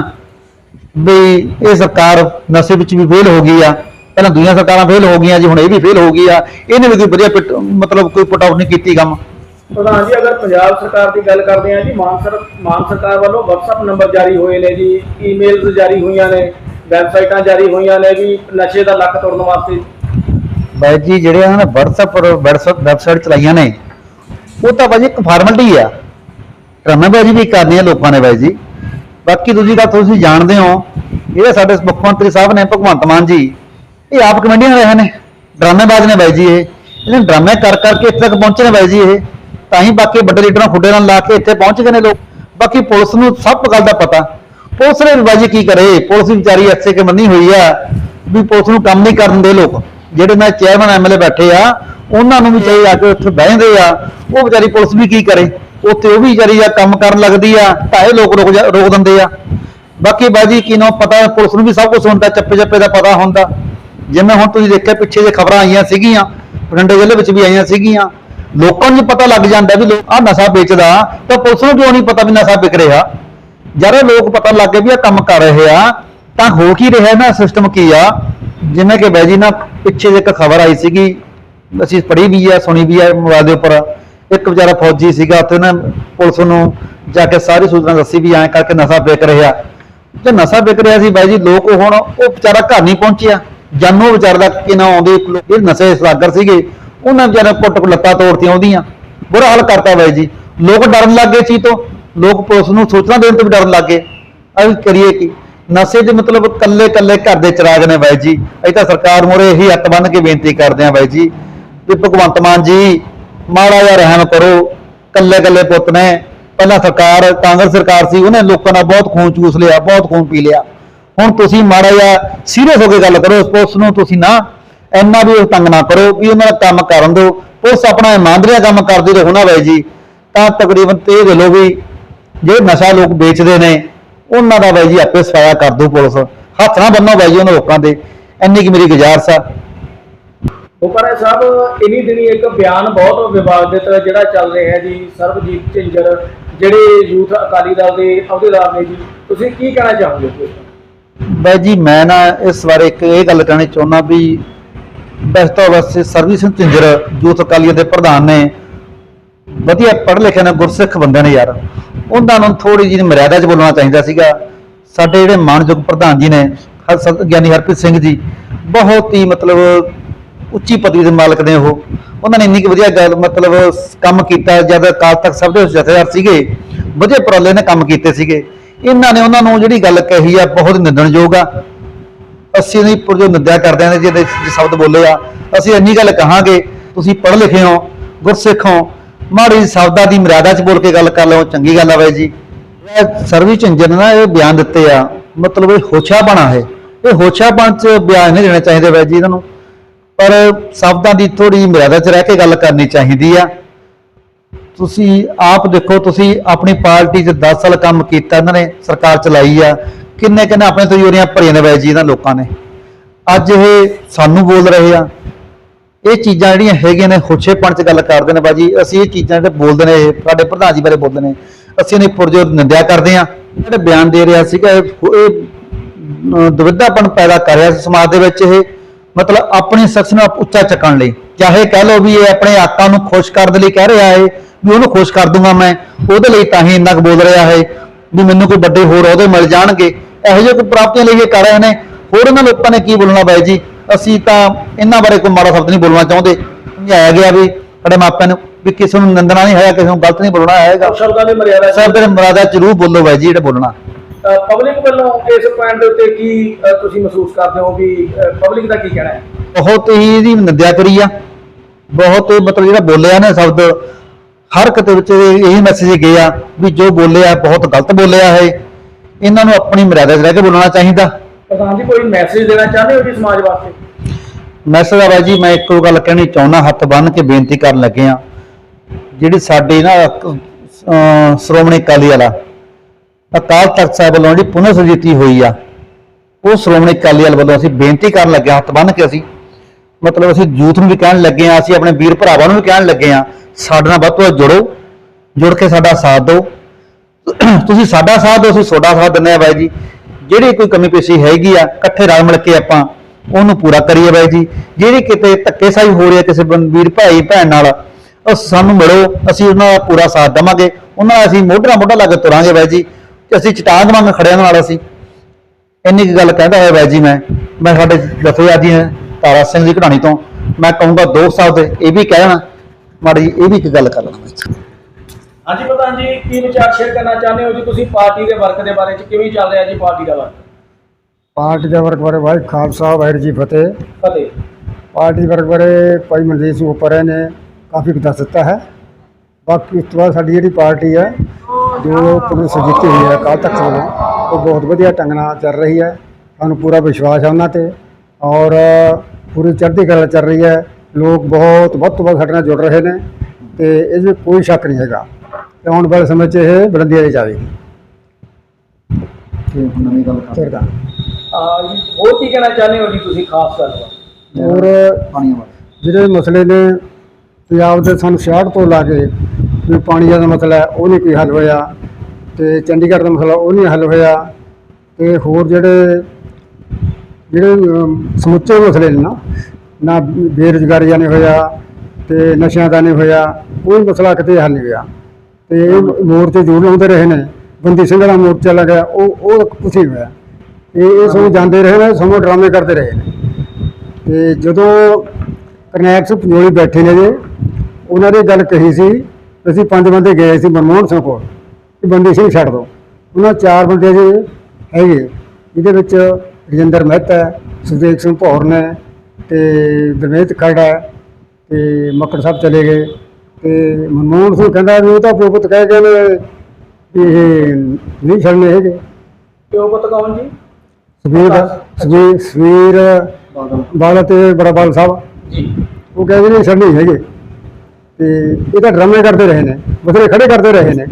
ਵੀ ਇਹ ਸਰਕਾਰ ਨਸ਼ੇ ਵਿੱਚ ਵੀ ਫੇਲ ਹੋ ਗਈ ਆ। ਪਹਿਲਾਂ ਦੁਨੀਆ ਸਰਕਾਰਾਂ ਫੇਲ ਹੋ ਗਈਆਂ ਜੀ ਹੁਣ ਇਹ ਵੀ ਫੇਲ ਹੋ ਗਈ ਆ। ਇਹਨੇ ਵੀ ਕੋਈ ਵਧੀਆ ਪਿੱਟ- ਮਤਲਬ ਕੋਈ ਪੁਟ ਆਊਟ ਨਹੀਂ ਕੀਤੀ ਕੰਮ। ਪ੍ਰਧਾਨ ਜੀ ਅਗਰ ਪੰਜਾਬ ਸਰਕਾਰ ਦੀ ਗੱਲ ਕਰਦੇ ਹਾਂ ਜੀ ਮਾਨ ਸਰ ਮਾਨ ਸਰਕਾਰ ਵੱਲੋਂ WhatsApp ਨੰਬਰ ਜਾਰੀ ਹੋਏ ਨੇ ਜੀ ਈਮੇਲਸ ਜਾਰੀ ਹੋਈਆਂ ਨੇ ਵੈਬਸਾਈਟਾਂ ਜਾਰੀ ਹੋਈਆਂ ਨੇ ਵੀ ਨਸ਼ੇ ਦਾ ਲੱਕ ਤੋੜਨ ਵਾਸਤੇ। ਬਾਈ ਜੀ ਜਿਹੜੇ ਉਹਨਾਂ ਨੇ WhatsApp ਪਰ WhatsApp ਵੈਬਸਾਈਟ ਚਲਾਈਆਂ ਨੇ ਉਹ ਤਾਂ ਬਾਈ ਜੀ ਇੱਕ ਫਾਰਮੈਲਿਟੀ ਆ। ਡਰਾਮੇਬਾਜ਼ੀ ਵੀ ਕਰਨੀ ਆ ਲੋਕਾਂ ਨੇ ਬਾਈ ਜੀ। ਬਾਕੀ ਦੂਜੀ ਗੱਲ ਤੁਸੀਂ ਜਾਣਦੇ ਹੋ ਜਿਹੜੇ ਸਾਡੇ ਮੁੱਖ ਮੰਤਰੀ ਸਾਹਿਬ ਨੇ ਭਗਵੰਤ ਮਾਨ ਜੀ, ਇਹ ਆਪ ਕਮੇਡੀਆਂ ਰਹੇ ਨੇ, ਡਰਾਮੇਬਾਜ਼ ਨੇ ਬਾਈ ਜੀ ਇਹ। ਇਹਨੇ ਡਰਾਮੇ ਕਰ ਕਰਕੇ ਇੱਥੇ ਤੱਕ ਪਹੁੰਚੇ ਨੇ ਬਾਈ ਜੀ ਇਹ। ਤਾਂ ਹੀ ਬਾਕੀ ਵੱਡੇ ਲੀਡਰਾਂ ਖੁੱਡੇ ਨਾਲ ਲਾ ਕੇ ਇੱਥੇ ਪਹੁੰਚ ਗਏ ਨੇ ਲੋਕ। ਬਾਕੀ ਪੁਲਿਸ ਨੂੰ ਸਭ ਗੱਲ ਦਾ ਪਤਾ। ਪੁਲਿਸ ਨੇ ਵੀ ਬਾਈ ਜੀ ਕੀ ਕਰੇ? ਪੁਲਿਸ ਵਿਚਾਰੀ ਐਸੇ ਕਿ ਮੰਨੀ ਹੋਈ ਆ, ਵੀ ਪੁਲਿਸ ਨੂੰ ਕੰਮ ਨਹੀਂ ਕਰਨ ਦੇ ਲੋਕ। ਜਿਹੜੇ ਮੈਂ ਚੇਅਰਮੈਨ ਐਮਐਲਏ ਬੈਠੇ ਆ ਉਹਨਾਂ ਨੂੰ ਵੀ ਜਿਹੜੇ ਆ ਕੇ ਉੱਥੇ ਬਹਿੰਦੇ ਆ, ਉਹ ਵਿਚਾਰੀ ਪੁਲਿਸ ਵੀ ਕੀ ਕਰੇ? ਉੱਥੇ ਉਹ ਵੀ ਵਿਚਾਰੀ ਆ ਕੰਮ ਕਰਨ ਲੱਗਦੀ ਆ, ਤਾਂ ਇਹ ਲੋਕ ਰੁਕ ਜਾ- ਰੋਕ ਦਿੰਦੇ ਆ। ਬਾਕੀ ਬਾਜੀ ਕੀ ਨਾ ਪਤਾ, ਪੁਲਿਸ ਨੂੰ ਵੀ ਸਭ ਕੁਝ ਹੁੰਦਾ, ਚੱਪੇ ਚੱਪੇ ਦਾ ਪਤਾ ਹੁੰਦਾ। ਜਿਵੇਂ ਹੁਣ ਤੁਸੀਂ ਦੇਖਿਆ, ਪਿੱਛੇ ਜੇ ਖਬਰਾਂ ਆਈਆਂ ਸੀਗੀਆਂ, ਬਠਿੰਡੇ ਜ਼ਿਲ੍ਹੇ ਵਿੱਚ ਵੀ ਆਈਆਂ ਸੀਗੀਆਂ, ਲੋਕਾਂ ਨੂੰ ਪਤਾ ਲੱਗ ਜਾਂਦਾ ਵੀ ਲੋਕ ਆ ਨਸ਼ਾ ਵੇਚਦਾ, ਤਾਂ ਪੁਲਿਸ ਨੂੰ ਕਿਉਂ ਨਹੀਂ ਪਤਾ ਵੀ ਨਸ਼ਾ ਵਿਕ ਰਿਹਾ? ਜਦੋਂ ਲੋਕ ਪਤਾ ਲੱਗ ਗਏ ਵੀ ਇਹ ਕੰਮ ਕਰ ਰਹੇ ਆ, ਤਾਂ ਹੋ ਕੀ ਰਿਹਾ ਨਾ ਸਿਸਟਮ ਕੀ ਆ? ਜਿਵੇਂ ਕਿ ਬਾਈ ਜੀ ਨਾ ਪਿੱਛੇ ਜੇ ਇੱਕ ਖਬਰ ਆਈ ਸੀਗੀ ਅਸੀਂ ਪੜ੍ਹੀ ਵੀ ਆ, ਸੁਣੀ ਵੀ ਆ ਮੋਬਾਈਲ ਦੇ ਉੱਪਰ। ਇੱਕ ਵਿਚਾਰਾ ਫੌਜੀ ਸੀਗਾ, ਉੱਥੇ ਨਾ ਪੁਲਿਸ ਨੂੰ ਜਾ ਕੇ ਸਾਰੀ ਸੂਚਨਾ ਦੱਸੀ ਵੀ ਐਂ ਕਰਕੇ ਨਸ਼ਾ ਵਿਕ ਰਿਹਾ। ਤੇ ਨਸ਼ਾ ਵਿਕ ਰਿਹਾ ਸੀ ਬਾਈ ਜੀ, ਲੋਕ ਹੁਣ ਉਹ ਵਿਚਾਰਾ ਘਰ ਨਹੀਂ ਪਹੁੰਚਿਆ। ਜਾਨੋ ਵਿਚਾਰ ਦਾ ਕਿ ਆਉਂਦੇ, ਇਹ ਨਸ਼ੇ ਸਲਾਗਰ ਸੀਗੇ। ਉਹਨਾਂ ਵਿਚਾਰਾ ਕੁੱਟ ਕੁ ਲੱਤਾਂ ਤੋੜਤੀਆਂ ਉਹਦੀਆਂ। ਬੁਰਾ ਹਾਲ ਕਰਤਾ ਬਾਈ ਜੀ। ਲੋਕ ਡਰਨ ਲੱਗ ਗਏ ਸੀ ਤੋਂ। ਲੋਕ ਪੁਲਿਸ ਨੂੰ ਸੂਚਨਾ ਦੇਣ ਤੋਂ ਵੀ ਡਰਨ ਲੱਗ ਗਏ। ਅਸੀਂ ਕਰੀਏ ਕੀ? ਨਸ਼ੇ ਦੇ ਮਤਲਬ ਕੱਲੇ ਕੱਲੇ ਘਰ ਦੇ ਚਿਰਾਗ ਨੇ ਬਾਈ ਜੀ। ਅਸੀਂ ਤਾਂ ਸਰਕਾਰ ਮੋਰੇ ਇਹੀ ਹੱਥ ਬੰਨ ਕੇ ਬੇਨਤੀ ਕਰਦੇ ਹਾਂ ਬਾਈ ਜੀ। ਵੀ ਭਗਵੰਤ ਮਾਨ ਜੀ, ਮਾੜਾ ਜਿਹਾ ਰਹਿਮ ਕਰੋ ਕੱਲੇ ਕੱਲੇ ਪੁੱਤ ਨੇ। ਪਹਿਲਾਂ ਸਰਕਾਰ, ਕਾਂਗਰਸ ਸਰਕਾਰ ਸੀ, ਉਹਨੇ ਲੋਕਾਂ ਦਾ ਬਹੁਤ ਖੂਨ ਚੂਸ ਲਿਆ, ਬਹੁਤ ਖੂਨ ਪੀ ਲਿਆ। ਹੁਣ ਤੁਸੀਂ ਮਾੜਾ ਜਿਹਾ ਸੀਰੀਅਸ ਹੋ ਕੇ ਗੱਲ ਕਰੋ, ਉਸ ਪੁਲਿਸ ਨੂੰ ਤੁਸੀਂ ਨਾ ਇੰਨਾ ਵੀ ਉਹ ਤੰਗ ਨਾ ਕਰੋ ਵੀ ਉਹਨਾਂ ਦਾ ਕੰਮ ਕਰਨ ਦਿਓ। ਪੁਲਿਸ ਆਪਣਾ ਇਮਾਨਦਾਰੀਆ ਕੰਮ ਕਰਦੀ ਰਹੋ ਨਾ ਬਾਈ ਜੀ। ਤਾਂ ਤਕਰੀਬਨ ਤੇ ਇਹ ਦੇ ਲੋ ਵੀ ਜਿਹੜੇ ਨਸ਼ਾ ਲੋਕ ਵੇਚਦੇ ਨੇ, ਉਹਨਾਂ ਦਾ ਬਾਈ ਜੀ ਆਪੇ ਸਫਾਇਆ ਕਰ ਦੋ ਪੁਲਿਸ। ਹੱਥ ਨਾ ਬੰਨੋ ਬਾਈ ਜੀ ਉਹਨਾਂ ਲੋਕਾਂ ਦੇ। ਇੰਨੀ ਕਿ ਮੇਰੀ ਗੁਜ਼ਾਰਸ਼ ਆ। ਉਪਰ ਸਾਹਿਬ, ਇਨੀ ਦਿਨੀ ਇੱਕ ਬਿਆਨ ਬਹੁਤ ਵਿਵਾਦਿਤ ਜਿਹੜਾ ਚੱਲ ਰਿਹਾ ਹੈ ਜੀ, ਸਰਬਜੀਤ ਝਿੰਜਰ, ਜਿਹੜੇ ਯੂਥ ਅਕਾਲੀ ਦਲ ਦੇ ਅਹੁਦੇਦਾਰ ਨੇ ਜੀ, ਤੁਸੀਂ ਕੀ ਕਹਿਣਾ ਚਾਹੋਗੇ ਬਾਈ ਜੀ, ਮੈਂ ਨਾ ਇਸ ਬਾਰੇ ਇੱਕ ਇਹ ਗੱਲ ਕਹਿਣੀ ਚਾਹੁੰਦਾ ਵੀ ਵੈਸੇ ਤਾਂ ਵੈਸੇ ਸਰਵਿਸ ਸਿੰਘ ਝਿੰਜਰ ਯੂਥ ਅਕਾਲੀ ਦੇ ਪ੍ਰਧਾਨ ਨੇ, ਵਧੀਆ ਪੜ੍ਹ ਲਿਖੇ ਨੇ, ਗੁਰਸਿੱਖ ਬੰਦੇ ਨੇ ਯਾਰ। ਉਹਨਾਂ ਨੂੰ ਥੋੜੀ ਜਿਹੀ ਮਰਿਆਦਾ 'ਚ ਬੋਲਣਾ ਚਾਹੀਦਾ ਸੀਗਾ। ਸਾਡੇ ਜਿਹੜੇ ਮਾਨਯੋਗ ਪ੍ਰਧਾਨ ਜੀ ਨੇ, ਹਰ ਗਿਆਨੀ ਹਰਪ੍ਰੀਤ ਸਿੰਘ ਜੀ, ਬਹੁਤ ਹੀ ਮਤਲਬ ਉੱਚੀ ਪਦਵੀ ਦੇ ਮਾਲਕ ਨੇ ਉਹ। ਉਹਨਾਂ ਨੇ ਇੰਨੀ ਕੁ ਵਧੀਆ ਗੱਲ, ਮਤਲਬ ਕੰਮ ਕੀਤਾ, ਜਦ ਅਕਾਲ ਤਖ਼ਤ ਸਭ ਦੇ ਜਥੇਦਾਰ ਸੀਗੇ, ਵਧੀਆ ਉਪਰਾਲੇ ਨੇ ਕੰਮ ਕੀਤੇ ਸੀਗੇ। ਇਹਨਾਂ ਨੇ ਉਹਨਾਂ ਨੂੰ ਜਿਹੜੀ ਗੱਲ ਕਹੀ ਆ, ਬਹੁਤ ਨਿੰਦਣਯੋਗ ਆ। ਅਸੀਂ ਨਹੀਂ ਪੁਰ ਜੋ ਨਿੰਦਿਆ ਕਰਦੇ ਹਾਂ ਜਿਹਦੇ ਸ਼ਬਦ ਬੋਲੇ ਆ, ਅਸੀਂ ਇੰਨੀ ਗੱਲ ਕਹਾਂਗੇ, ਤੁਸੀਂ ਪੜ੍ਹ ਲਿਖੇ ਹੋ, ਗੁਰਸਿੱਖ ਹੋ, ਮਾੜੀ ਸ਼ਬਦਾਂ ਦੀ ਮਰਿਆਦਾ 'ਚ ਬੋਲ ਕੇ ਗੱਲ ਕਰ ਲਓ, ਚੰਗੀ ਗੱਲ ਆ ਬਾਈ ਜੀ। ਸਰਵੀ ਝੰਜਨ ਨੇ ਨਾ ਇਹ ਬਿਆਨ ਦਿੱਤੇ ਆ। ਮਤਲਬ ਇਹ ਹੋਛਾ ਬਣਾ ਹੈ ਇਹ ਹੋਛਾ ਬਣ 'ਚ ਬਿਆਨ ਨਹੀਂ ਦੇਣੇ ਚਾਹੀਦੇ ਬਾਈ ਜੀ ਇਹਨਾਂ ਨੂੰ। ਪਰ ਸ਼ਬਦਾਂ ਦੀ ਥੋੜੀ ਮਰਿਆਦਾ 'ਚ ਰਹਿ ਕੇ ਗੱਲ ਕਰਨੀ ਚਾਹੀਦੀ ਆ। ਤੁਸੀਂ ਆਪ ਦੇਖੋ, ਤੁਸੀਂ ਆਪਣੀ ਪਾਰਟੀ 'ਚ 10 ਸਾਲ ਕੰਮ ਕੀਤਾ ਇਹਨਾਂ ਨੇ, ਸਰਕਾਰ ਚਲਾਈ ਆ। ਕਿੰਨੇ ਕਿੰਨੇ ਆਪਣੇ ਤੋਂ ਯੋਰੀਆਂ ਭਰੀਆਂ ਨੇ ਬਾਈ ਜੀ ਇਹਨਾਂ ਲੋਕਾਂ ਨੇ। ਅੱਜ ਇਹ ਸਾਨੂੰ ਬੋਲ ਰਹੇ ਆ। ਇਹ ਚੀਜ਼ਾਂ ਜਿਹੜੀਆਂ ਹੈਗੀਆਂ ਨੇ, ਹੋਛੇਪਣ 'ਚ ਗੱਲ ਕਰਦੇ ਨੇ ਬਾਜੀ। ਅਸੀਂ ਇਹ ਚੀਜ਼ਾਂ ਜਿਹੜੇ ਬੋਲਦੇ ਨੇ ਸਾਡੇ ਪ੍ਰਧਾਨ ਜੀ ਬਾਰੇ ਬੋਲਦੇ ਨੇ, ਅਸੀਂ ਇਹਨੇ ਪੁਰਜੋ ਨਿੰਦਿਆ ਕਰਦੇ ਆ। ਜਿਹੜੇ ਬਿਆਨ ਦੇ ਰਿਹਾ ਸੀਗਾ, ਇਹ ਇਹ ਦੁਵਿਧਾਪਣ ਪੈਦਾ ਕਰ ਰਿਹਾ ਸੀ ਸਮਾਜ ਦੇ ਵਿੱਚ ਇਹ। ਮਤਲਬ ਆਪਣੀ ਸ਼ਖਸ ਨੂੰ ਉੱਚਾ ਚੱਕਣ ਲਈ। ਚਾਹੇ ਕਹਿ ਲਓ ਵੀ ਇਹ ਆਪਣੇ ਆਕਾ ਨੂੰ ਖੁਸ਼ ਕਰਨ ਦੇ ਲਈ ਕਹਿ ਰਿਹਾ ਹੈ ਵੀ ਉਹਨੂੰ ਖੁਸ਼ ਕਰ ਦੂੰਗਾ ਮੈਂ ਉਹਦੇ ਲਈ ਤਾਂ ਹੀ ਇੰਨਾ ਕੁ ਬੋਲ ਰਿਹਾ ਹੈ ਵੀ ਮੈਨੂੰ ਕੋਈ ਵੱਡੇ ਹੋਰ ਉਹਦੇ ਮਿਲ ਜਾਣਗੇ। ਇਹੋ ਜਿਹੇ ਕੋਈ ਪ੍ਰਾਪਤੀਆਂ ਲਈ ਇਹ ਕਰ ਰਹੇ ਨੇ। ਹੋਰ ਇਹਨਾਂ ਲੋਕਾਂ ਨੇ ਕੀ ਬੋਲਣਾ ਬਾਈ ਜੀ? ਅਸੀਂ ਤਾਂ ਇਹਨਾਂ ਬਾਰੇ ਕੋਈ ਮਾੜਾ ਸ਼ਬਦ ਨਹੀਂ ਬੋਲਣਾ ਚਾਹੁੰਦੇ। ਸਮਝਾਇਆ ਗਿਆ ਵੀ ਸਾਡੇ ਮਾਪਿਆਂ ਨੂੰ ਵੀ ਕਿਸੇ ਨੂੰ ਨਿੰਦਣਾ ਨਹੀਂ ਹੈ ਕਿਸੇ ਨੂੰ ਗਲਤ ਨਹੀਂ ਬੋਲਣਾ ਹੈਗਾ। ਸ਼ਬਦਾਂ ਦੀ ਮਰਿਆਦਾ ਸਭ ਦੇ ਮਰਾਦਾ ਜ਼ਰੂਰ ਬੋਲੋ ਬਾਈ ਜੀ ਜਿਹੜਾ ਬੋਲਣਾ। ਪਬਲਿਕ ਵੱਲੋਂ ਇਸ ਪੁਆਇੰਟ ਦੇ ਉੱਤੇ ਕੀ ਅ, ਤੁਸੀਂ ਮਹਿਸੂਸ ਕਰਦੇ ਹੋ ਵੀ ਪਬਲਿਕ ਦਾ ਕੀ ਕਹਿਣਾ ਹੈ? ਬਹੁਤ ਹੀ ਇਹਦੀ ਨਿੰਦਿਆ ਕਰੀ ਆ। ਬਹੁਤ ਮਤਲਬ ਜਿਹੜਾ ਬੋਲਿਆ ਨਾ ਸ਼ਬਦ ਹਰ ਕਿਤੇ ਵਿੱਚ ਇਹੀ ਮੈਸੇਜ ਗਏ ਆ ਵੀ ਜੋ ਬੋਲਿਆ ਬਹੁਤ ਗਲਤ ਬੋਲਿਆ ਹੈ ਇਹਨਾਂ ਨੂੰ ਆਪਣੀ ਮਰਿਆਦਾ 'ਚ ਰਹਿ ਕੇ ਬੋਲਣਾ ਚਾਹੀਦਾ। ਪ੍ਰਧਾਨ ਜੀ ਕੋਈ ਮੈਸੇਜ ਦੇਣਾ ਚਾਹੁੰਦੇ ਹੋ ਜੀ ਸਮਾਜ ਵਾਸਤੇ? ਮੈਸੇਜ ਆ ਬਾਈ ਜੀ ਮੈਂ ਇੱਕੋ ਗੱਲ ਕਹਿਣੀ ਚਾਹੁੰਦਾ ਹੱਥ ਬੰਨ੍ਹ ਕੇ ਬੇਨਤੀ ਕਰਨ ਲੱਗੇ ਆ। ਜਿਹੜੀ ਸਾਡੀ ਨਾ ਅਹ, ਸ਼੍ਰੋਮਣੀ ਅਕਾਲੀ ਵਾਲਾ ਅਕਾਲ ਤਖਤ ਸਾਹਿਬ ਵੱਲੋਂ ਜਿਹੜੀ ਪੁਨਰ ਸੁਜੀਤੀ ਹੋਈ ਆ, ਉਹ ਸ਼੍ਰੋਮਣੀ ਅਕਾਲੀ ਦਲ ਵੱਲੋਂ ਅਸੀਂ ਬੇਨਤੀ ਕਰਨ ਲੱਗੇ ਹੱਥ ਬੰਨ੍ਹ ਕੇ ਅਸੀਂ। ਮਤਲਬ ਅਸੀਂ ਯੂਥ ਨੂੰ ਵੀ ਕਹਿਣ ਲੱਗੇ ਆ ਅਸੀਂ ਆਪਣੇ ਵੀਰ ਭਰਾਵਾਂ ਨੂੰ ਵੀ ਕਹਿਣ ਲੱਗੇ ਆ ਸਾਡੇ ਨਾਲ ਵੱਧ ਤੋਂ ਵੱਧ ਜੁੜੋ, ਜੁੜ ਕੇ ਸਾਡਾ ਸਾਥ ਦਿਓ। ਤੁਸੀਂ ਸਾਡਾ ਸਾਥ ਦਿਓ, ਅਸੀਂ ਤੁਹਾਡਾ ਸਾਥ ਦਿੰਦੇ ਆ ਬਾਈ ਜੀ। ਜਿਹੜੀ ਕੋਈ ਕਮੀ ਪੇਸ਼ੀ ਹੈਗੀ ਆ, ਇਕੱਠੇ ਰਲ ਮਿਲ ਕੇ ਆਪਾਂ ਉਹਨੂੰ ਪੂਰਾ ਕਰੀਏ ਬਾਈ ਜੀ। ਜਿਹੜੀ ਕਿਤੇ ਧੱਕੇਸ਼ਾਹੀ ਹੋ ਰਹੀ ਹੈ ਕਿਸੇ ਵੀਰ ਭਾਈ, ਭੈਣ ਨਾਲ, ਉਹ ਸਾਨੂੰ ਮਿਲੋ, ਅਸੀਂ ਉਹਨਾਂ ਦਾ ਪੂਰਾ ਸਾਥ ਦੇਵਾਂਗੇ। ਉਹਨਾਂ ਨਾਲ ਅਸੀਂ ਮੋਢੇ ਨਾਲ ਮੋਢਾ ਲਾ ਕੇ ਤੁਰਾਂਗੇ ਬਾਈ ਜੀ। ਤੇ ਅਸੀਂ ਚਟਾਕ ਵਾਂਗ ਖੜਿਆਂ ਨਾਲ ਅਸੀਂ ਇੰਨੀ ਕੁ ਗੱਲ ਕਹਿੰਦਾ ਹੋਇਆ ਬਾਈ ਜੀ ਮੈਂ ਮੈਂ ਸਾਡੇ ਜਥੇਦਾਰ ਜੀ ਨੇ ਤਾਰਾ ਸਿੰਘ ਜੀ ਕਢਾਣੀ ਤੋਂ। ਮੈਂ ਕਹੂੰਗਾ ਦੋ ਸਾਹਿਬ ਇਹ ਵੀ ਕਹਿਣਾ ਮਾੜੀ ਜਿਹੀ ਇਹ ਵੀ ਇੱਕ ਗੱਲ ਕਰ ਲੈਣਾ। ਜੀ ਹਾਂਜੀ ਪ੍ਰਧਾਨ ਜੀ ਕੀ ਵਿਚਾਰ ਸ਼ੇਅਰ ਕਰਨਾ ਚਾਹੁੰਦੇ ਹੋ ਜੀ ਤੁਸੀਂ ਪਾਰਟੀ ਦੇ ਵਰਕ ਦੇ ਬਾਰੇ ਚ? ਕਿਵੇਂ ਚੱਲ ਰਿਹਾ ਜੀ ਪਾਰਟੀ ਦਾ ਵਰਕ ਪਾਰਟੀ ਦੇ ਵਰਗ ਬਾਰੇ ਵਾਹਿ ਖਾਲਸਾ ਵਾਹਿਗੁਰੂ ਜੀ ਫਤਿਹ। ਫਤਿਹ। ਪਾਰਟੀ ਦੇ ਵਰਗ ਬਾਰੇ ਭਾਈ ਮਨਜੀਤ ਸਿੰਘ ਉੱਪਰ ਨੇ ਕਾਫੀ ਕੁ ਦੱਸ ਦਿੱਤਾ ਹੈ। ਬਾਕੀ ਇਸ ਤੋਂ ਬਾਅਦ ਸਾਡੀ ਜਿਹੜੀ ਪਾਰਟੀ ਹੈ ਜੋ ਪੁਲਿਸ ਜਿੱਤੀ ਹੋਈ ਹੈ ਕੱਲ੍ਹ ਤੱਕ ਵੱਲੋਂ ਉਹ ਬਹੁਤ ਵਧੀਆ ਢੰਗ ਨਾਲ ਚੱਲ ਰਹੀ ਹੈ। ਸਾਨੂੰ ਪੂਰਾ ਵਿਸ਼ਵਾਸ ਹੈ ਉਹਨਾਂ ਤੇ ਔਰ ਪੂਰੀ ਚੜ੍ਹਦੀ ਕਲਾ ਚੱਲ ਰਹੀ ਹੈ। ਲੋਕ ਬਹੁਤ ਵੱਧ ਤੋਂ ਵੱਧ ਸਾਡੇ ਨਾਲ ਜੁੜ ਰਹੇ ਨੇ ਤੇ ਇਹ 'ਚ ਕੋਈ ਸ਼ੱਕ ਨਹੀਂ ਹੈਗਾ ਤੇ ਆਉਣ ਵਾਲੇ ਸਮੇਂ 'ਚ ਇਹ ਬੁਲੰਦੀਆਂ ਤੇ ਜਾਵੇਗੀ। ਤੇ ਹੁਣ ਨਵੀਂ ਗੱਲ ਕਰ ਚੜ੍ਹਦਾ ਆ ਜੀ ਹੋਰ ਕੀ ਕਹਿਣਾ ਚਾਹੁੰਦੇ ਹੋ ਜੀ ਤੁਸੀਂ ਖਾਸ ਗੱਲਬਾਤ ਔਰ ਪਾਣੀਆਂ ਵਾਲਾ। ਜਿਹੜੇ ਮਸਲੇ ਨੇ ਪੰਜਾਬ ਦੇ ਸਾਨੂੰ 66 ਤੋਂ ਲਾ ਕੇ ਵੀ ਪਾਣੀ ਦਾ ਮਸਲਾ ਉਹ ਨਹੀਂ ਕੋਈ ਹੱਲ ਹੋਇਆ ਤੇ ਚੰਡੀਗੜ੍ਹ ਦਾ ਮਸਲਾ ਉਹ ਨਹੀਂ ਹੱਲ ਹੋਇਆ ਤੇ ਹੋਰ ਜਿਹੜੇ ਜਿਹੜੇ ਸਮੁੱਚੇ ਮਸਲੇ ਨੇ ਨਾ ਨਾ ਬੇਰੁਜ਼ਗਾਰੀ ਦਾ ਨਹੀਂ ਹੋਇਆ ਤੇ ਨਸ਼ਿਆਂ ਦਾ ਨਹੀਂ ਹੋਇਆ, ਕੋਈ ਮਸਲਾ ਕਿਤੇ ਹੱਲ ਨਹੀਂ ਹੋਇਆ। ਤੇ ਇਹ ਮੋਰਚੇ ਜ਼ਰੂਰ ਲਾਉਂਦੇ ਰਹੇ ਨੇ, ਬੰਦੀ ਸਿੰਘਾਂ ਦਾ ਮੋਰਚਾ ਲੱਗਾ ਉਹ ਉਹ ਕੁਛ ਨਹੀਂ ਹੋਇਆ। ਇਹ ਇਹ ਸਭ ਜਾਂਦੇ ਰਹੇ ਨੇ ਸਮਾਂ ਡਰਾਮੇ ਕਰਦੇ ਰਹੇ ਨੇ। ਤੇ ਜਦੋਂ ਕਰਨੈਲ ਸਿੰਘ ਪੰਜੋਲੀ ਬੈਠੇ ਨੇ ਜੇ ਉਹਨਾਂ ਨੇ ਗੱਲ ਕਹੀ ਸੀ ਅਸੀਂ ਪੰਜ ਬੰਦੇ ਗਏ ਸੀ ਮਨਮੋਹਨ ਸਿੰਘ ਕੋਲ ਕਿ ਬੰਦੀ ਸਿੰਘ ਛੱਡ ਦੋ। ਉਹਨਾਂ ਚਾਰ ਬੰਦੇ ਜੇ ਹੈਗੇ ਇਹਦੇ ਵਿੱਚ ਰਜਿੰਦਰ ਮਹਿਤਾ ਸੁਖਦੇਵ ਸਿੰਘ ਭੌਰ ਨੇ ਤੇ ਦਰਮੇਤ ਖੜਾ ਤੇ ਮੱਕੜ ਸਾਹਿਬ ਚਲੇ ਗਏ। ਤੇ ਮਨਮੋਹਨ ਸਿੰਘ ਕਹਿੰਦਾ ਵੀ ਉਹ ਤਾਂ ਪੁੱਤ ਕਹਿ ਗਏ ਨੇ ਵੀ ਇਹ ਨਹੀਂ ਛੱਡਣੇ ਹੈਗੇ। ਪਿਓ ਪੁੱਤ ਕੌਣ ਜੀ? ਸਵੀਰ ਸਵੀਰ ਸਵੀਰ ਬਾਲਾ ਤੇ ਬੜਾ ਬਾਲ ਸਾਹਿਬ। ਜੀ। ਉਹ ਕਹਿੰਦੇ ਨਹੀਂ ਛੱਡਣੇ ਹੈਗੇ। ਤੇ ਇਹ ਤਾਂ ਡਰਾਮੇ ਕਰਦੇ ਰਹੇ ਨੇ ਮਸਲੇ ਖੜੇ ਕਰਦੇ ਰਹੇ ਨੇ।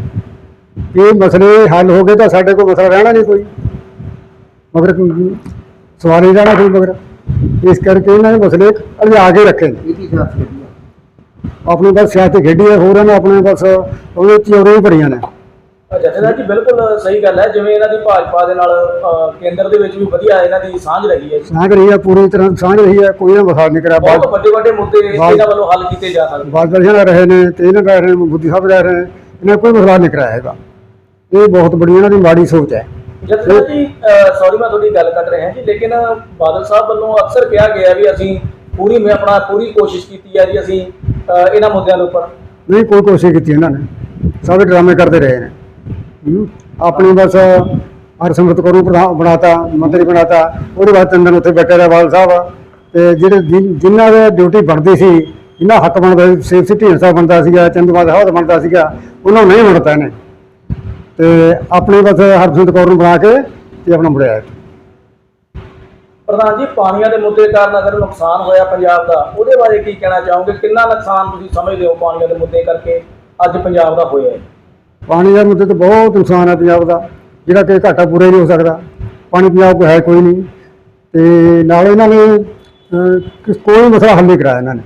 ਇਹ ਮਸਲੇ ਹੱਲ ਹੋ ਗਏ ਤਾਂ ਸਾਡੇ ਕੋਲ ਮਸਲਾ ਰਹਿਣਾ ਨਹੀਂ ਕੋਈ। ਮਗਰ ਕੋਈ ਸਵਾਲ ਹੀ ਰਹਿਣਾ ਕੋਈ ਮਗਰ। ਇਸ ਕਰਕੇ ਇਹਨਾਂ ਨੇ ਮਸਲੇ ਅਜਾ ਕੇ ਰੱਖੇ ਨੇ। ਆਪਣੀ ਬਸ ਸਿਆਸਤ ਖੇਡੀ ਹੈ ਹੋਰ ਇਹਨਾਂ ਆਪਣੇ ਬਸ ਉਹਦੇ ਚੋਰੇ ਹੀ ਬੜੀਆਂ ਨੇ। ਜਥੇਦਾਰ ਜੀ ਬਿਲਕੁਲ ਸਹੀ ਗੱਲ ਹੈ। ਜਿਵੇਂ ਇਹਨਾਂ ਦੀ ਭਾਜਪਾ ਦੇ ਨਾਲ ਕੇਂਦਰ ਦੇ ਵਿੱਚ ਵੀ ਵਧੀਆ ਇਹਨਾਂ ਦੀ ਸਾਂਝ ਰਹੀ ਹੈ। ਸਾਂਝ ਰਹੀ ਹੈ ਪੂਰੀ ਤਰ੍ਹਾਂ ਸਾਂਝ ਰਹੀ ਹੈ ਕੋਈ ਨਾ ਮਸਾਲ ਨਹੀਂ ਕਰਿਆ। ਬਹੁਤ ਵੱਡੇ ਵੱਡੇ ਮੁੱਦੇ ਇਹਨਾਂ ਵੱਲੋਂ ਹੱਲ ਕੀਤੇ ਜਾ ਸਕਦੇ ਬਾਲ ਰਹੇ ਨੇ ਤੇ ਇਹਨਾਂ ਰਹਿ ਰਹੇ ਨੇ ਬੁੱਧੀ ਸਾਹਿਬ ਰਹਿ ਰਹੇ ਨੇ ਇਹਨਾਂ ਕੋਈ ਮਸਲਾ ਨਹੀਂ ਕਰਾਇਆ ਹੈਗਾ। ਇਹ ਬਹੁਤ ਬੜੀ ਇਹਨਾਂ ਦੀ ਮਾੜੀ ਸੋਚ ਹੈ। ਜਥੇਦਾਰ ਜੀ ਸੌਰੀ ਮੈਂ ਤੁਹਾਡੀ ਗੱਲ ਕੱਟ ਰਿਹਾ ਜੀ ਲੇਕਿਨ ਬਾਦਲ ਸਾਹਿਬ ਵੱਲੋਂ ਅਕਸਰ ਕਿਹਾ ਗਿਆ ਵੀ ਅਸੀਂ ਪੂਰੀ ਮੈਂ ਆਪਣਾ ਪੂਰੀ ਕੋਸ਼ਿਸ਼ ਕੀਤੀ ਹੈ ਜੀ ਅਸੀਂ ਇਹਨਾਂ ਮੁੱਦਿਆਂ ਦੇ ਉੱਪਰ। ਨਹੀਂ ਕੋਈ ਕੋਸ਼ਿਸ਼ ਕੀਤੀ ਇਹਨਾਂ ਨੇ। ਸਾਰੇ ਡਰਾਮੇ ਕਰਦੇ ਰਹੇ ਨੇ। ਆਪਣੀ ਬਸ ਹਰਸਿਮਰਤ ਕੌਰ ਨੂੰ ਪ੍ਰਧਾਨ ਬਣਾਤਾ, ਮੰਤਰੀ ਬਣਾਤਾ। ਉਹਦੇ ਬਾਅਦ ਤਿੰਨ ਦਿਨ ਉੱਥੇ ਬੈਠੇ ਰਹੇ ਬਾਲ ਸਾਹਿਬ। ਤੇ ਜਿਹੜੇ ਜਿਨ- ਜਿਨ੍ਹਾਂ ਦੇ ਡਿਊਟੀ ਬਣਦੀ ਸੀ, ਜਿਨ੍ਹਾਂ ਹੱਕ ਬਣਦਾ ਸੀ ਸੇਫ ਸਿਟੀ ਹਿੰਸਾ ਬਣਦਾ ਸੀਗਾ ਚੰਦੂਮਾਦ ਹਵਾਦ ਬਣਦਾ ਸੀਗਾ, ਉਹਨਾਂ ਨੂੰ ਨਹੀਂ ਬਣਦਾ ਇਹਨੇ। ਤੇ ਆਪਣੀ ਬਸ ਹਰਸਿਮਰਤ ਕੌਰ ਨੂੰ ਬਣਾ ਕੇ ਤੇ ਆਪਣਾ ਮੁੜਿਆ ਪ੍ਰਧਾਨ ਜੀ, ਪਾਣੀਆਂ ਦੇ ਮੁੱਦੇ ਕਾਰਨ ਅਗਰ ਨੁਕਸਾਨ ਹੋਇਆ ਪੰਜਾਬ ਦਾ, ਉਹਦੇ ਬਾਰੇ ਕੀ ਕਹਿਣਾ ਚਾਹੋਗੇ? ਕਿੰਨਾ ਨੁਕਸਾਨ ਤੁਸੀਂ ਸਮਝਦੇ ਹੋ ਪਾਣੀਆਂ ਦੇ ਮੁੱਦੇ ਕਰਕੇ? ਅੱਜ ਪੰਜਾਬ ਦਾ ਹੋਇਆ ਹੈ। ਪਾਣੀ ਦਾ ਮੁੱਦੇ ਤੇ ਬਹੁਤ ਨੁਕਸਾਨ ਹੈ ਪੰਜਾਬ ਦਾ ਜਿਹੜਾ ਕਿ ਘਾਟਾ ਪੂਰਾ ਨਹੀਂ ਹੋ ਸਕਦਾ। ਪਾਣੀ ਪੰਜਾਬ ਕੋਲ ਹੈ ਕੋਈ ਨਹੀਂ। ਤੇ ਨਾਲ ਇਹਨਾਂ ਨੇ ਅਹ, ਕੋਈ ਮਸਲਾ ਹੱਲ ਨਹੀਂ ਕਰਾਇਆ ਇਹਨਾਂ ਨੇ।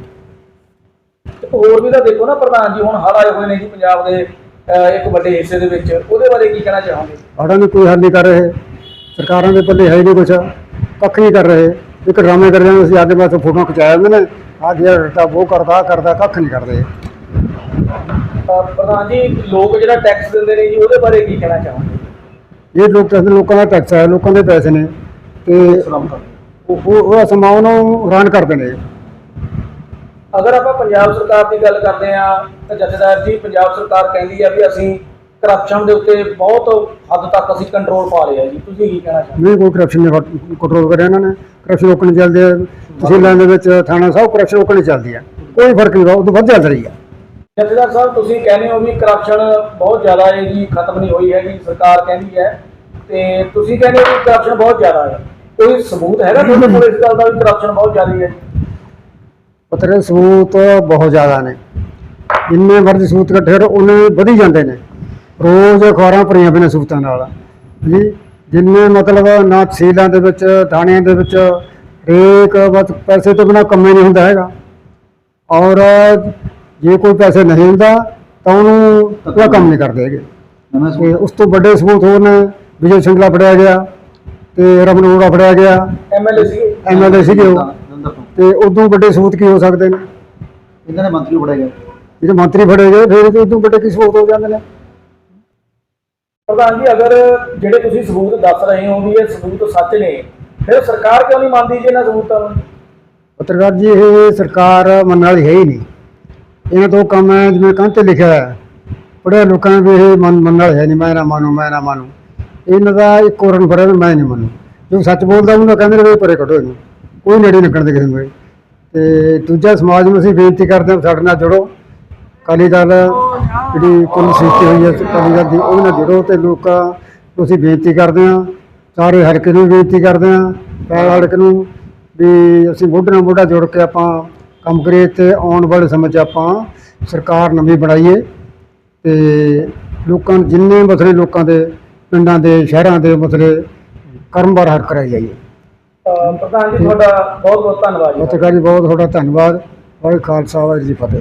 ਤੇ ਹੋਰ ਵੀ ਤਾਂ ਦੇਖੋ ਨਾ ਪ੍ਰਧਾਨ ਜੀ ਹੁਣ ਹੜ੍ਹ ਆਏ ਹੋਏ ਨੇ ਜੀ ਪੰਜਾਬ ਦੇ ਅਹ, ਇੱਕ ਵੱਡੇ ਹਿੱਸੇ ਦੇ ਵਿੱਚ। ਉਹਦੇ ਬਾਰੇ ਕੀ ਕਹਿਣਾ ਚਾਹੋਗੇ? ਸਾਡਾ ਨੂੰ ਕੋਈ ਹੱਲ ਨਹੀਂ ਕਰ ਰਹੇ। ਸਰਕਾਰਾਂ ਦੇ ਪੱਲੇ ਹੈ ਹੀ ਨਹੀਂ ਕੁਛ। ਕੱਖ ਨਹੀਂ ਕਰ ਰਹੇ। ਇੱਕ ਡਰਾਮੇ ਕਰ ਜਾਂਦੇ ਸੀ ਅੱਗੇ ਬਸ ਫੋਟੋਆਂ ਖਿਚਾਇਆ ਹੁੰਦੇ ਨੇ। ਆ ਜਿਹੜਾ ਰਟਾ ਉਹ ਕਰਦਾ ਆਹ ਕਰਦਾ ਕੱਖ ਨਹੀਂ ਕਰਦੇ। ਪ੍ਰਧਾਨ ਜੀ ਲੋਕ ਜਿਹੜਾ ਟੈਕਸ ਦਿੰਦੇ ਨੇ ਜੀ ਉਹਦੇ ਬਾਰੇ ਕੀ ਕਹਿਣਾ ਚਾਹੋਗੇ? ਇਹ ਲੋਕ ਕਹਿੰਦੇ ਲੋਕਾਂ ਦਾ ਟੈਕਸ ਹੈ ਲੋਕਾਂ ਦੇ ਪੈਸੇ ਨੇ ਤੇ ਉਹ ਉਹ ਸਮਾਂ ਨੂੰ ਹੈਰਾਨ ਕਰਦੇ ਨੇ। ਅਗਰ ਆਪਾਂ ਪੰਜਾਬ ਸਰਕਾਰ ਦੀ ਗੱਲ ਕਰਦੇ ਆ ਤਾਂ ਜਥੇਦਾਰ ਜੀ ਪੰਜਾਬ ਸਰਕਾਰ ਕਹਿੰਦੀ ਆ ਵੀ ਅਸੀਂ ਕਰਪਸ਼ਨ ਦੇ ਉੱਤੇ ਬਹੁਤ ਹੱਦ ਤੱਕ ਅਸੀਂ ਕੰਟਰੋਲ ਪਾ ਲਿਆ ਜੀ। ਤੁਸੀਂ ਕੀ ਕਹਿਣਾ ਚਾਹੁੰਦੇ ਨਹੀਂ ਕੋਈ ਕਰਪਸ਼ਨ ਨਹੀਂ ਕੰਟਰੋਲ ਕਰਿਆ ਇਹਨਾਂ ਨੇ। ਕਰਪਸ਼ਨ ਰੋਕਣ ਚੱਲਦੇ। ਆ ਤਹਿਸੀਲਾਂ ਦੇ ਵਿੱਚ ਥਾਣਾ ਸਾਹਿਬ ਕਰਪਸ਼ਨ ਰੋਕਣ ਚੱਲਦੀ ਆ। ਕੋਈ ਫ਼ਰਕ ਨਹੀਂ ਉਹ ਤੋਂ ਵੱਧ ਚੱਲ ਰਹੀ ਆ। ਜਥੇਦਾਰ ਸਾਹਿਬ, ਤੁਸੀਂ ਕਹਿੰਦੇ ਹੋ ਵੀ ਕਰਪਸ਼ਨ ਬਹੁਤ ਜ਼ਿਆਦਾ ਹੈ ਜੀ, ਖਤਮ ਨਹੀਂ ਹੋਈ ਹੈਗੀ, ਸਰਕਾਰ ਕਹਿੰਦੀ ਹੈ। ਤੇ ਤੁਸੀਂ ਕਹਿੰਦੇ ਹੋ ਵੀ ਕਰਪਸ਼ਨ ਬਹੁਤ ਜ਼ਿਆਦਾ ਹੈ। ਕੋਈ ਸਬੂਤ ਹੈਗਾ ਤੁਹਾਡੇ ਕੋਲ ਇਸ ਗੱਲ ਦਾ ਵੀ ਕਰਪਸ਼ਨ ਬਹੁਤ ਜ਼ਿਆਦਾ ਹੈ ਪਤਰੇ ਸਬੂਤ ਬਹੁਤ ਜ਼ਿਆਦਾ ਨੇ। ਜਿੰਨੇ ਮਰਜ਼ੀ ਸਬੂਤ ਇਕੱਠੇ ਕਰੋ ਉਹਨੇ ਵਧੀ ਜਾਂਦੇ ਨੇ। ਰੋਜ਼ ਅਖਬਾਰਾਂ ਭਰੀਆਂ ਪਈਆਂ ਸਬੂਤਾਂ ਨਾਲ। ਜੀ, ਜਿੰਨੇ ਮਤਲਬ ਨਾ ਤਹਿਸੀਲਾਂ ਦੇ ਵਿੱਚ, ਥਾਣਿਆਂ ਦੇ ਵਿੱਚ, ਹਰੇਕ ਬਸ ਪੈਸੇ ਤੋਂ ਬਿਨਾ ਕੰਮ ਹੀ ਨਹੀਂ ਹੁੰਦਾ ਹੈਗਾ। ਔਰ ਜੇ ਕੋਈ ਪੈਸੇ ਨਹੀਂ ਹੁੰਦਾ ਤਾਂ ਉਹਨੂੰ ਉਹਦਾ ਕੰਮ ਨਹੀਂ ਕਰਦੇ ਹੈਗੇ। ਤੇ ਉਸ ਤੋਂ ਵੱਡੇ ਸਬੂਤ ਹੋਰ ਨੇ ਵਿਜੇ ਸਿੰਗਲਾ ਫੜਿਆ ਗਿਆ ਤੇ ਰਮਨ ਫੜਿਆ ਗਿਆ ਐਮਐਲਏ ਸੀ ਐਮਐਲਏ ਸੀਗੇ। ਉਹ। ਜਲੰਧਰ ਤੋਂ ਤੇ ਉਦੋਂ ਵੱਡੇ ਸਬੂਤ ਕੀ ਹੋ ਸਕਦੇ ਨੇ? ਇਹਨਾਂ ਨੇ ਮੰਤਰੀ ਫੜਿਆ ਗਿਆ ਜਿਹੜੇ ਮੰਤਰੀ ਫੜੇ ਗਏ ਫਿਰ ਤੇ ਉਦੋਂ ਵੱਡੇ ਕੀ ਸਬੂਤ ਹੋ ਜਾਂਦੇ ਨੇ? ਪ੍ਰਧਾਨ ਜੀ ਅਗਰ ਜਿਹੜੇ ਤੁਸੀਂ ਸਬੂਤ ਦੱਸ ਰਹੇ ਹੋ ਵੀ ਇਹ ਸਬੂਤ ਸੱਚ ਨੇ ਫਿਰ ਸਰਕਾਰ ਕਿਉਂ ਨਹੀਂ ਮੰਨਦੀ ਜੀ ਇਹਨਾਂ ਸਬੂਤਾਂ ਨੂੰ? ਪੱਤਰਕਾਰ ਜੀ ਇਹ ਸਰਕਾਰ ਮੰਨਣ ਵਾਲੀ ਹੈ ਹੀ ਨਹੀਂ। ਇਹਨਾਂ ਤੋਂ ਕੰਮ ਹੈ ਜਿਵੇਂ ਕੰਧ ਤੇ ਲਿਖਿਆ ਹੈ। ਪੜ੍ਹੇ ਲੋਕਾਂ ਨੇ ਵੀ ਇਹ ਮੰਨ ਮੰਨਣਾ ਹੈ ਨਹੀਂ ਮੈਂ ਨਾ ਮੰਨੂ, ਮੈਂ ਨਾ ਮੰਨੂ। ਇਹਨਾਂ ਦਾ ਇੱਕ ਹੋਰਨ ਫੜਿਆ ਵੀ ਮੈਂ ਨਹੀਂ ਮੰਨੂ। ਜੋ ਸੱਚ ਬੋਲਦਾ ਉਹਨੂੰ ਕਹਿੰਦੇ ਨੇ ਵੀ ਪਰੇ ਕੱਢੋ ਇਹਨੂੰ। ਕੋਈ ਨੇੜੇ ਨਿਕਲਣ ਦੇ ਕਿਸੇ ਨੂੰ ਵੀ। ਤੇ ਦੂਜਾ ਸਮਾਜ ਨੂੰ ਅਸੀਂ ਬੇਨਤੀ ਕਰਦੇ ਹਾਂ ਸਾਡੇ ਨਾਲ ਜੁੜੋ। ਅਕਾਲੀ ਦਲ ਜਿਹੜੀ ਕੁੱਲ ਸ੍ਰਿਸ਼ਟੀ ਹੋਈ ਹੈ, ਅਕਾਲੀ ਦਲ ਦੀ, ਉਹਦੇ ਨਾਲ ਜੁੜੋ ਤੇ ਲੋਕਾਂ ਨੂੰ ਅਸੀਂ ਬੇਨਤੀ ਕਰਦੇ ਹਾਂ। ਸਾਰੇ ਹਲਕੇ ਨੂੰ ਬੇਨਤੀ ਕਰਦੇ ਹਾਂ ਸਾਰੇ ਹਲਕੇ ਨੂੰ ਵੀ ਅਸੀਂ ਮੋਢੇ ਨਾਲ ਮੋਢਾ ਜੋੜ ਕੇ ਆਪਾਂ ਕੰਮ ਕਰੀਏ ਤੇ ਆਉਣ ਵਾਲੇ ਸਮੇਂ 'ਚ ਆਪਾਂ ਸਰਕਾਰ ਨਵੀਂ ਬਣਾਈਏ ਤੇ ਲੋਕਾਂ ਜਿੰਨੇ ਮਸਲੇ ਲੋਕਾਂ ਦੇ ਪਿੰਡਾਂ ਦੇ ਸ਼ਹਿਰਾਂ ਦੇ ਮਸਲੇ ਕਰਮਵਾਰ ਹੱਲ ਕਰਾਈ ਜਾਈਏ। ਅਹ ਪ੍ਰਧਾਨ ਜੀ ਤੁਹਾਡਾ ਬਹੁਤ ਬਹੁਤ ਧੰਨਵਾਦ ਜੀ। ਪੱਤਰਕਾਰ ਜੀ ਬਹੁਤ ਤੁਹਾਡਾ ਧੰਨਵਾਦ। ਵਾਹਿਗੁਰੂ ਖਾਲਸਾ ਵਾਹਿਗੁਰੂ ਜੀ ਫਤਿਹ।